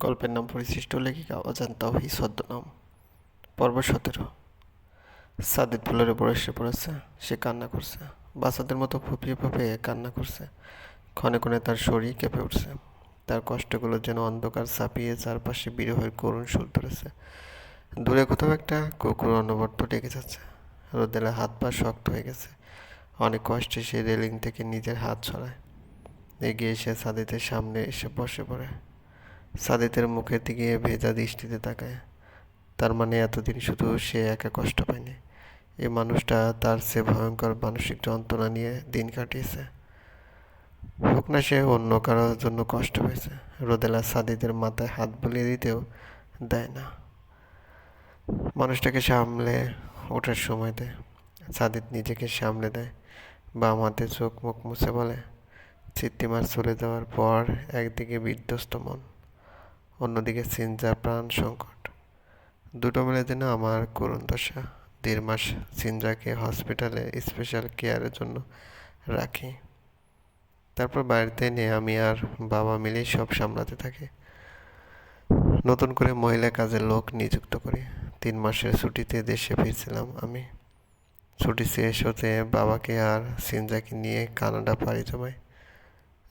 গল্পের নাম পরিশিষ্ট লেখিকা অজান্তা ওহি ছদ্মনাম। পর্ব সতেরো। সাদিদ ফুলের উপর এসে পড়েছে, সে কান্না করছে। বাচ্চাদের মতো ফুপিয়ে ফুপিয়ে কান্না করছে। ক্ষণে ক্ষণে তার শরীর কেঁপে উঠছে। তার কষ্টগুলো যেন অন্ধকার চাপিয়ে চারপাশে বিরহের করুণ সুর ধরেছে। দূরে কোথাও একটা কুকুর অনবর্ত ডেকে যাচ্ছে। রোদেলা হাত পা শক্ত হয়ে গেছে। অনেক কষ্টে সে রেলিং থেকে নিজের হাত ছড়ায় এগিয়ে এসে সাদিতের সামনে এসে বসে পড়ে। সাদিতের মুখের দিকে ভেজা দৃষ্টিতে তাকায়। তার মানে এতদিন শুধু সে একা কষ্ট পায়নি। এই মানুষটা তার সে ভয়ঙ্কর মানসিক যন্ত্রণা নিয়ে দিন কাটিয়েছে। হোক না সে অন্য কারোর জন্য কষ্ট পেয়েছে। রোদেলা সাদিদের মাথায় হাত বুলিয়ে দিতেও দেয় না। মানুষটাকে সামলে ওঠার সময় দেয়। সাদিদ নিজেকে সামলে দেয়। বা হাতে চোখ মুখ মুছে বলে, চিত্তিমার চলে যাওয়ার পর একদিকে বিধ্বস্ত মন। অন্যদিকে সিনজার প্রাণ সংকট। দুটো মিলে যেন আমার করুণ দশা। দেড় মাস সিনজাকে হসপিটালে স্পেশাল কেয়ারের জন্য রাখি। তারপর বাড়িতে এনে আমি আর বাবা মিলেই সব সামলাতে থাকি। নতুন করে মহিলা কাজের লোক নিযুক্ত করি। তিন মাসের ছুটিতে দেশে ফিরছিলাম আমি। ছুটি শেষ হতে বাবাকে আর সিনজাকে নিয়ে কানাডা পাড়ি জমাই।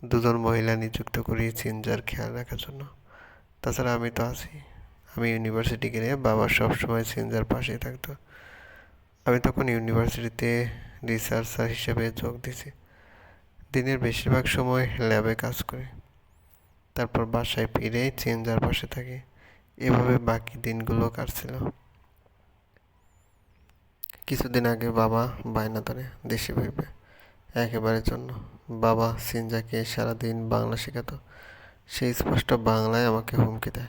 দুজন মহিলা নিযুক্ত করি সিনজার খেয়াল রাখার জন্য। তাছাড়া আমি তো আছি। আমি ইউনিভার্সিটি গেলে বাবা সবসময় সিনজার পাশেই থাকতো। আমি তখন ইউনিভার্সিটিতে রিসার্চার হিসেবে যোগ দিছি দিনের বেশিরভাগ সময় ল্যাবে কাজ করি। তারপর বাসায় ফিরে চেঞ্জার পাশে থাকি। এভাবে বাকি দিনগুলো কাটছিল। কিছুদিন আগে বাবা বায়না ধরে দেশে ফিরবে। একেবারের জন্য। বাবা সিনজাকে সারাদিন বাংলা শেখাতো। সেই স্পষ্ট বাংলায় আমাকে হুমকি দেয়।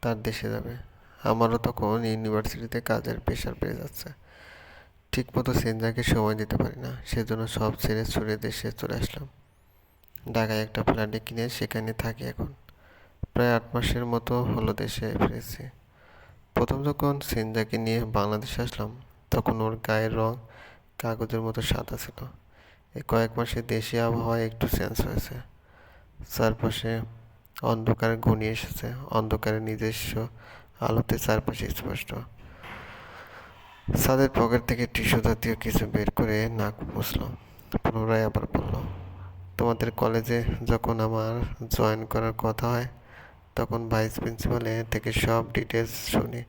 তার দেশে যাবে। আমারও তখন ইউনিভার্সিটিতে কাজের প্রেশার পেয়ে যাচ্ছে। ঠিকমতো সিনজাকে সময় দিতে পারি না। সেজন্য সব ছেড়ে ছুড়ে দেশে চলে আসলাম। ঢাকায় একটা ফ্ল্যাটে কিনে সেখানে থাকি এখন। প্রায় আট মাসের মতো হলো দেশে ফিরেছি। প্রথম যখন সিনজাকে নিয়ে বাংলাদেশে আসলাম, তখন ওর গায়ের রং কাগজের মতো সাদা ছিল। এই কয়েক মাসে দেশি আবহাওয়া একটু চেঞ্জ হয়েছে। চারপাশে অন্ধকার ঘনিয়ে এসেছে। অন্ধকারের নিজস্ব আলোতে চারপাশে স্পষ্ট। সাদের পকেট থেকে টিস্যু জাতীয় কিছু বের করে নাক মুছল। পুনরায় আবার বলল, তোমাদের কলেজে যখন আমার জয়েন করার কথা হয়, তখন ভাইস প্রিন্সিপালে থেকে সব ডিটেলস শুনি।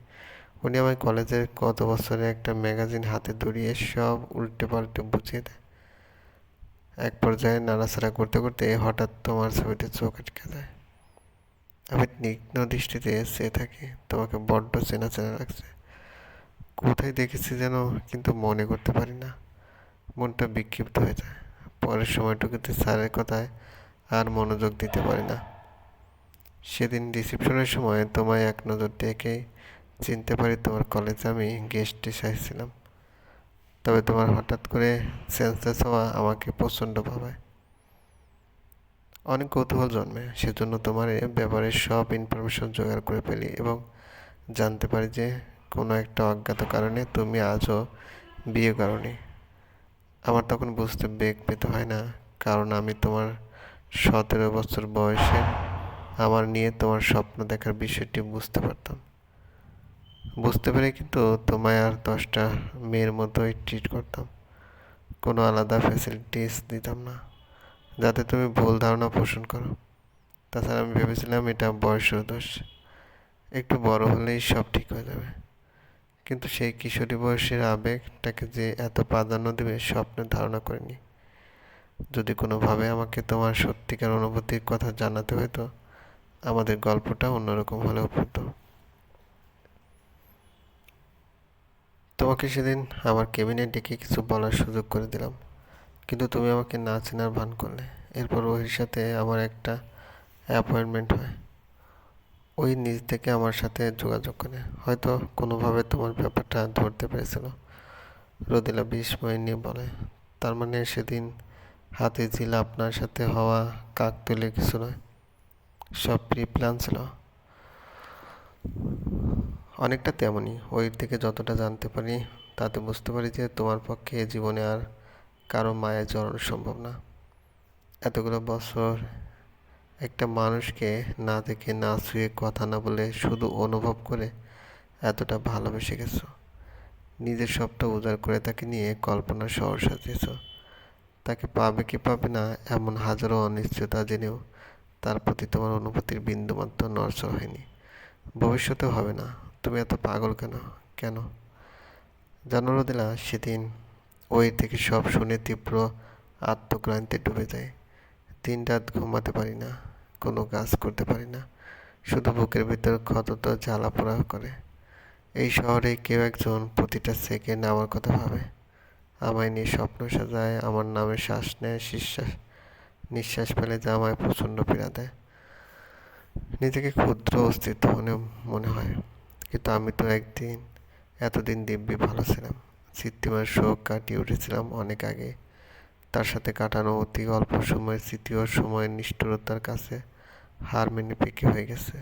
উনি আমার কলেজের গত বছরে একটা ম্যাগাজিন হাতে ধরিয়ে সব উল্টে পাল্টে বুঝিয়ে দেয়। এক পর্যায়ে নাড়াচাড়া করতে করতে হঠাৎ তোমার ছবিতে চোখ আটকে যায়। আমি নিগ্ন দৃষ্টিতে এসে থাকি, তোমাকে বড্ড চেনা চেনা লাগছে। কোথায় দেখেছি যেন কিন্তু মনে করতে পারি না। মনটা বিক্ষিপ্ত হয়ে যায়। পরের সময়টুকুতে স্যারের কথায় আর মনোযোগ দিতে পারি না। সেদিন রিসেপশনের সময় তোমায় এক নজর দেখেই চিনতে পারি তোমার কলেজে আমি গেস্ট এসেছিলাম। তবে তোমার হঠাৎ করে সেন্সলেস হওয়া আমাকে প্রচণ্ড ভাবায়। অনেক কৌতূহল জন্মে। সেজন্য তোমার ব্যাপারে সব ইনফরমেশন জোগাড় করে ফেলি এবং জানতে পারি যে কোনো একটা অজ্ঞাত কারণে তুমি আজও বিয়ে করনি। আমার তখন বুঝতে বেগ পেতে হয় না, কারণ আমি তোমার সতেরো বছর বয়সে আমার নিয়ে তোমার স্বপ্ন দেখার বিষয়টি বুঝতে পারতাম। বুঝতে পেরে কিন্তু তোমায় আর দশটা মেয়ের মতোই ট্রিট করতাম। কোনো আলাদা ফ্যাসিলিটিস দিতাম না। যাতে তুমি ভুল ধারণা পোষণ করো। তাছাড়া আমি ভেবেছিলাম এটা বয়সের দোষ। একটু বড় হলেই সব ঠিক হয়ে যাবে। কিন্তু সেই কিশোরী বয়সের আবেগটাকে যে এত প্রাধান্য দেবে, স্বপ্নে ধারণা করিনি। যদি কোনোভাবে আমাকে তোমার সত্যিকার অনুভূতির কথা জানাতে হতো আমাদের গল্পটা অন্যরকম হলেও হতো। তোমাকে সেদিন আমার কেবিনে ডেকে কিছু বলার সুযোগ করে দিলাম। কিন্তু তুমি আমাকে না চেনার ভান করলে। এরপর ওহির সাথে আমার একটা অ্যাপয়েন্টমেন্ট হয়। ওই নিজ থেকে আমার সাথে যোগাযোগ করে। হয়তো কোনোভাবে তোমার ব্যাপারটা ধরতে পেরেছিল। রোদেলা বিস্ময় নিয়ে বলে, তার মানে সেদিন হাতে ছিল আপনার সাথে হওয়া কাক তুলে কিছু নয়। সব প্রি প্ল্যান ছিল। অনেকটা তেমনই। ওই থেকে যতটা জানতে পারি, তাতে বুঝতে পারি যে তোমার পক্ষে জীবনে আর কারও মায়া জড়ানো সম্ভব না। এতগুলো বছর একটা মানুষকে না দেখে, না ছুঁয়ে কথা না বলে শুধু অনুভব করে এতটা ভালোবেসে গেছো। নিজের সবটা উজাড় করে তাকে নিয়ে কল্পনা শহর সাজিয়েছ। তাকে পাবে কি পাবে না এমন হাজারো অনিশ্চয়তা জেনেও তার প্রতি তোমার অনুভূতির বিন্দুমাত্র নড়চড় হয়নি। ভবিষ্যতেও হবে না, তুমি এত পাগল কেন? কেন? জানো দিলা সেদিন। ওই থেকে সব শুনে তীব্র আত্মক্লান্তি ডুবে যায়। দিন রাত ঘুমাতে পারি না, কোনো কাজ করতে পারি না। শুধু বুকের ভিতর ক্ষতত জ্বালা পোড়া করে। এই শহরে কেউ একজন প্রতিটা সেকেন্ড আমার কথা ভাবে। আমায় নিয়ে স্বপ্ন সাজায়, আমার নামে শ্বাস নেয়, নিঃশ্বাস নিঃশ্বাস ফেলে যা আমায় প্রচণ্ড পীড়া দেয়। নিজেকে ক্ষুদ্র অস্তিত্ব মনে মনে হয়। কিন্তু আমি তো একদিন, এতদিন দিব্যি ভালো ছিলাম। স্মৃতিমার শোক কাটিয়ে উঠেছিলাম অনেক আগে। তার সাথে কাটানো অতি অল্প সময়ের স্মৃতি ও সময়ের নিষ্ঠুরতার কাছে হার মেনে পেকে হয়ে গেছে।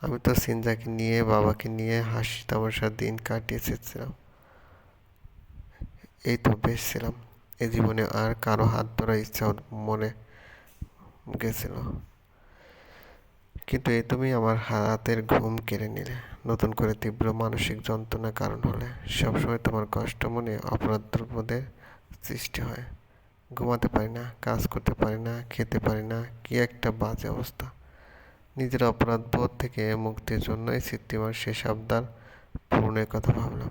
আমি তো সিনজাকে নিয়ে, বাবাকে নিয়ে হাসি তামাশার দিন কাটিয়ে এসেছিলাম। এই তো বেশ ছিলাম। এ জীবনে আর কারও হাত ধরার ইচ্ছা মনে গেছিল। কিন্তু এই তুমি আমার হাতের ঘুম কেড়ে নিলে। নতুন করে তীব্র মানসিক যন্ত্রণা কারণ হলে সবসময় তোমার কষ্ট মনে অপরাধবোধের সৃষ্টি হয়। ঘুমাতে পারি না, কাজ করতে পারি না, খেতে পারি না, কি একটা বাজে অবস্থা। নিজের অপরাধ বোধ থেকে মুক্তির জন্যই সিদ্ধিমার শেষ আবদার পূরণের কথা ভাবলাম।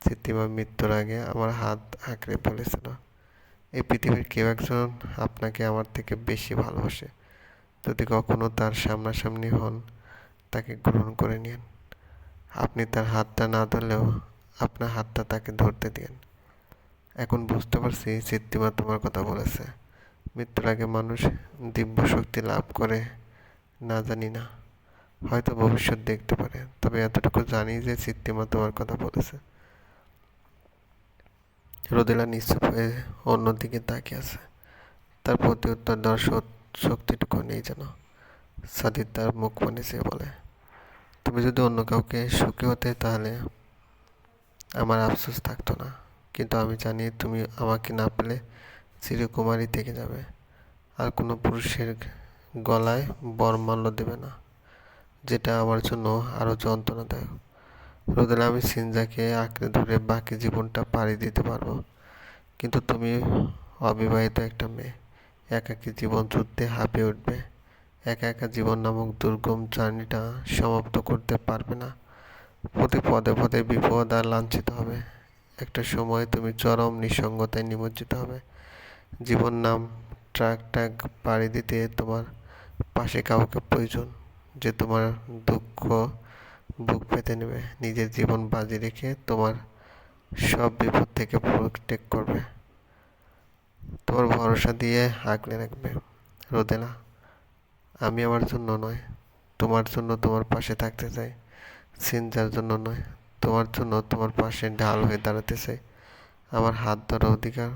সিদ্ধিমার মৃত্যুর আগে আমার হাত আঁকড়ে বলেছিল এই পৃথিবীর কেউ একজন আপনাকে আমার থেকে বেশি ভালোবাসে। যদি কখনো তার সামনাসামনি হন, তাকে গ্রহণ করে নিন আপনি তার হাতটা না ধরলেও আপনার হাতটা তাকে ধরতে দিন এখন বুঝতে পারছি সিদ্ধিমা তোমার কথা বলেছে। মৃত্যুর আগে মানুষ দিব্য শক্তি লাভ করে, না জানি না। হয়তো ভবিষ্যৎ দেখতে পারে, তবে এতটুকু জানি যে সিদ্ধিমা তোমার কথা বলেছে। রোদেলা নিশ্চুপ হয়ে অন্যদিকে তাকিয়ে আছে। তার প্রতি উত্তর দেওয়ার শক্তিটুকু নেই যেন। সাদিদ তার মুখ মানে সে বলে, তুমি যদি অন্য কাউকে সুখী হতে তাহলে আমার আফসোস থাকতো না। কিন্তু আমি জানি তুমি আমাকে না পেলে চিরকুমারী থেকে যাবে। আর কোনো পুরুষের গলায় বরমাল্য দেবে না, যেটা আমার জন্য আরও যন্ত্রণাদায়ক। রোদেলা আমি সিনজাকে আঁকড়ে ধরে বাকি জীবনটা পাড়ি দিতে পারব। কিন্তু তুমি অবিবাহিত একটা মেয়ে, একাকী জীবন যুদ্ধে হাঁপিয়ে উঠবে। একা একা জীবন নামক দুর্গম জার্নিটা সমাপ্ত করতে পারবে না। প্রতি পদে পদে বিপদ আর লাঞ্ছিত হবে। একটা সময় তুমি চরম নিঃসঙ্গতায় নিমজ্জিত হবে। জীবন নাম, ট্রাক ট্রাক পাড়ি দিতে তোমার পাশে কাউকে প্রয়োজন যে তোমার দুঃখ বুক পেতে নেবে। নিজের জীবন বাজি রেখে তোমার সব বিপদ থেকে প্রোটেক্ট করবে। তোমার ভরসা দিয়ে আগলে রাখবে। রোদেলা আমি আমার জন্য নয়, তোমার জন্য তোমার পাশে থাকতে চাই। সিনজার জন্য নয় তোমার জন্য তোমার পাশে ঢাল হয়ে দাঁড়াতেছে। আমার হাত ধরার অধিকার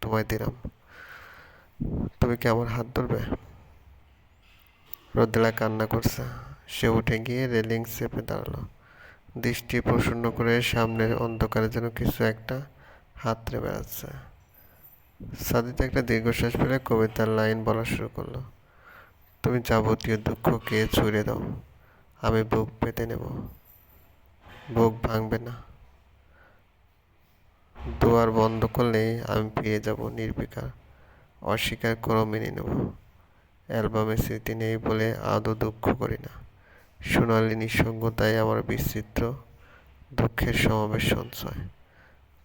তোমায় দিলাম। তুমি কি আমার হাত ধরবে? রোদেলা কান্না করছে। সে উঠে গিয়ে রেলিং চেপে দাঁড়াল। দৃষ্টি প্রসন্ন করে সামনের অন্ধকারে যেন কিছু একটা হাতড়ে বেড়াচ্ছে। সাদিতে একটা দীর্ঘশ্বাস ফেলে কবিতার লাইন বলা শুরু করল। তুমি যাবতীয় দুঃখকে ছুড়ে দাও? আমি বুক পেতে নেব। বুক ভাঙবে না। দুয়ার বন্ধ করলেই আমি পেয়ে যাব নির্বিকার, অস্বীকার করো মেনে নেব। অ্যালবামে স্মৃতি নেই বলে আদৌ দুঃখ করি না। সোনালি নিঃসঙ্গতায় আমার বিচিত্র দুঃখের সমাবেশ সঞ্চয়।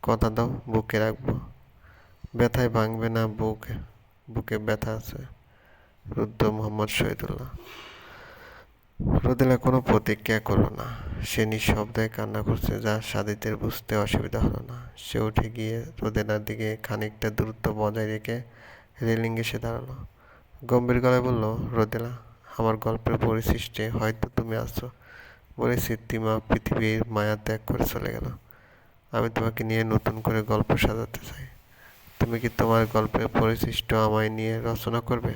কথা দাও, বুকে রাখব। ব্যথায় ভাঙবে না বুক, বুকে ব্যথা আছে। রুদ্র মোহাম্মদ শহীদুল্লাহ। রোদেলা কোনো প্রতিক্রিয়া করল না। সে নিঃশব্দে কান্না করছে, যা সাদিতের বুঝতে অসুবিধা হলো না। সে উঠে গিয়ে রোদেলার দিকে খানিকটা দূরত্ব বজায় রেখে রেলিং এসে দাঁড়াল। গম্ভীর গলায় বলল রোদেলা আমার গল্পের পরিশিষ্টে হয়তো তুমি আছো। বলে সিদ্ধিমা পৃথিবীর মায়া ত্যাগ করে চলে গেল। আমি তোমাকে নিয়ে নতুন করে গল্প সাজাতে চাই। তুমি কি তোমার গল্পের পরিশিষ্ট আমায় নিয়ে রচনা করবে?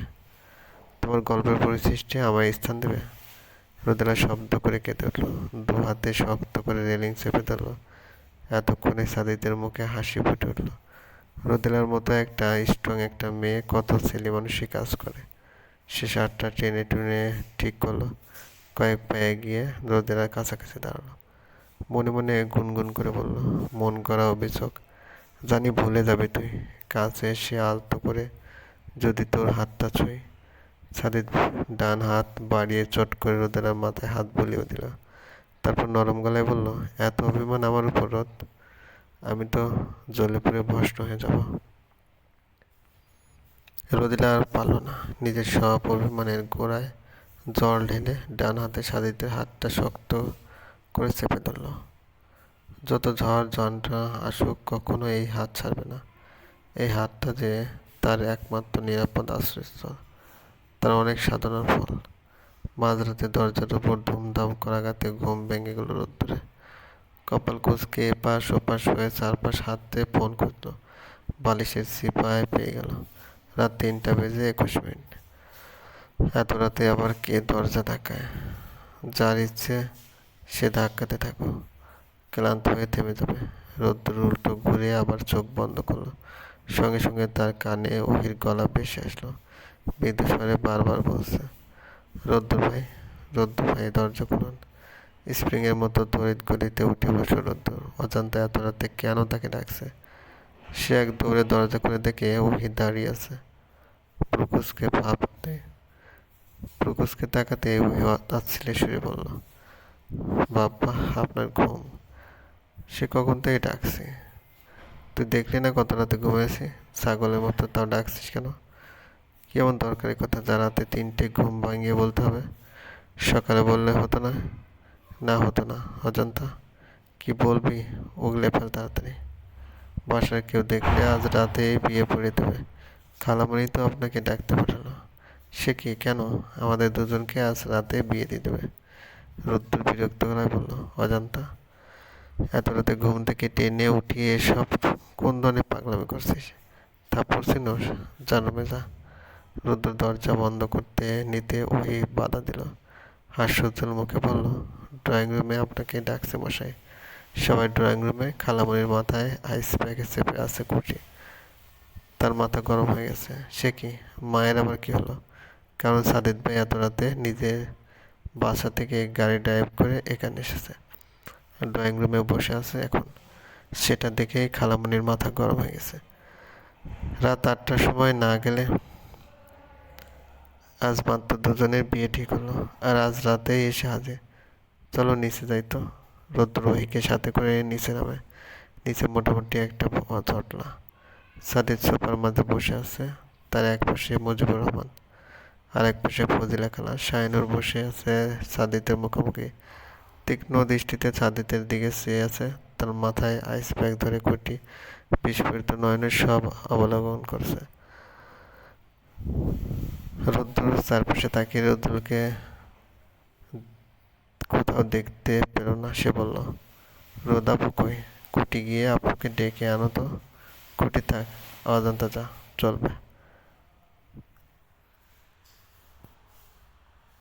তোমার গল্পের পরিশিষ্টে আমায় স্থান দেবে? রোদেলা শব্দ করে কেঁদে উঠল। দু হাতে শক্ত করে রেলিং চেপে ধরল। এতক্ষণে সাদিদের মুখে হাসি ফুটে উঠল। রোদেলার মতো একটা স্ট্রং একটা মেয়ে কত ছেলে মানুষই কাজ করে। সে শার্টটা টেনে টুনে ঠিক করল। কয়েক পায়ে গিয়ে রোদেলার কাছাকাছি দাঁড়াল। মনে মনে গুনগুন করে বলল, মন করা অভিযোগ। জানি ভুলে যাবে তুই। কাছে এসে আলতো করে যদি তোর হাতটা ছুঁই সাদিদ ডান হাত বাড়িয়ে চট করে রোদেলার মাথায় হাত বুলিয়ে দিল। তারপর নরম গলায় বলল, এত অভিমান আমার উপর, রোদ। আমি তো জ্বলে পুড়ে ভস্ম হয়ে যাব। রোদিলা আর পারল না। নিজের সব অভিমানের গোড়ায় জল ঢেলে ডান হাতে সাদিতের হাতটা শক্ত করে চেপে ধরল। যত ঝড় যন্ত্রণা আসুক, কখনো এই হাত ছাড়বে না। এই হাতটা যে তার একমাত্র নিরাপদ আশ্রয়স্থল। তার অনেক সাধনার ফল। মাঝরাতে দরজার উপর ধুমধাম করাঘাতে ঘুম ভেঙে গেল রোদ্দুরে। কপাল কুচকে এপাশ ওপাশ হয়ে চারপাশ হাতে ফোন করল বালিশের সিপায় পেয়ে গেল। রাত তিনটা বেজে একুশ মিনিট। এত রাতে আবার কে দরজা ধাক্কায়? যার ইচ্ছে, সে ধাক্কাতে থাকো ক্লান্ত হয়ে থেমে যাবে। রোদ্দুর উল্টো ঘুরে আবার চোখ বন্ধ করল। সঙ্গে সঙ্গে তার কানে ওহির গলা ভেসে আসলো। বিদ্যুস্বরে বারবার বলছে রোদ্দুর ভাই রোদ্দুর ভাই, দরজা খুলুন। স্প্রিংয়ের মতো তড়িৎ গলিতে উঠে বসে রোদ্দুর অজান্তে এত রাতে কেন তাকে ডাকছে? সে এক দৌড়ে দরজা খুলে দেখে ওহি দাঁড়িয়ে আছে। প্রকুশকে ভাবতে প্রকুশকে তাকাতে ওহি তাচ্ছিলে শুয়ে বলল বাবা আপনার ঘুম। সে কখন থেকে ডাকছে? তুই দেখলি না কত রাতে ঘুমিয়েছি? ছাগলের মতো তাও ডাকছিস কেন? কি এমন দরকারি কথা? জানাতে তিনটে ঘুম ভাঙিয়ে বলতে হবে। সকালে বললে হতো না না হতো না, অজন্তা। কি বলবি? উগলে ফেল তাড়াতাড়ি। বাসার কেউ দেখলে আজ রাতে বিয়ে পড়ে দেবে। খালামণি তো আপনাকে ডাকতে পাঠালো। সে কি, কেন? আমাদের দুজনকে আজ রাতে বিয়ে দিয়ে দেবে। রুদ্র বিরক্ত গলায় বলল, অজান্তা, এত রাতে ঘুম থেকে টেনে উঠিয়ে সব কোন ধরনের পাগলামি করছিস? থাপ্পড় চিনোস জানো মেজা রুদ্র দরজা বন্ধ করতে নিতে ওই বাধা দিল। হাস্যোজ্জ্বল মুখে বলল ড্রয়িং রুমে আপনাকে ডাকছে মশাই। সবাই ড্রয়িং রুমে খালামণির মাথায় আইস প্যাকে চেপে আছে কুটি তার মাথা গরম হয়ে গেছে। সে কি? মায়ের আবার কি হলো? কারণ সাদিদ ভাই এত রাতে নিজের বাসা থেকে গাড়ি ড্রাইভ করে এখানে এসেছে। ড্রয়িং রুমে বসে আছে এখন। সেটা দেখেই খালামণির মাথা গরম হয়ে গেছে। রাত আটটার সময় না গেলে আজ মাত্র দুজনের বিয়ে ঠিক হলো, আর আজ রাতেই এসে হাজির। চলো নিচে যাই তো। রৌদ্রোহীকে সাথে করে নিচে নামে। নিচে মোটামুটি একটা চটলা সাদিদ সোফার মাঝে বসে আছে, তার এক পাশে মুজিবুর রহমান, আর এক পাশে ফজিলা খালা। শাহিনুর বসে আছে সাদিতের মুখোমুখি। তীক্ষ্ণ দৃষ্টিতে সাদিতের দিকে চেয়ে আছে, তার মাথায় আইস ব্যাগ ধরে কোটি বিস্ফোরিত নয়নের সব অবলম্বন করছে। রৌদ্র চারপাশে তাকিয়ে রৌদ্রকে কোথাও দেখতে পেল না। সে বলল, রোদ আপু কই? কুটি গিয়ে আপুকে ডেকে আনো তো। কুটি থাক, অজান্তা যা, চলবে।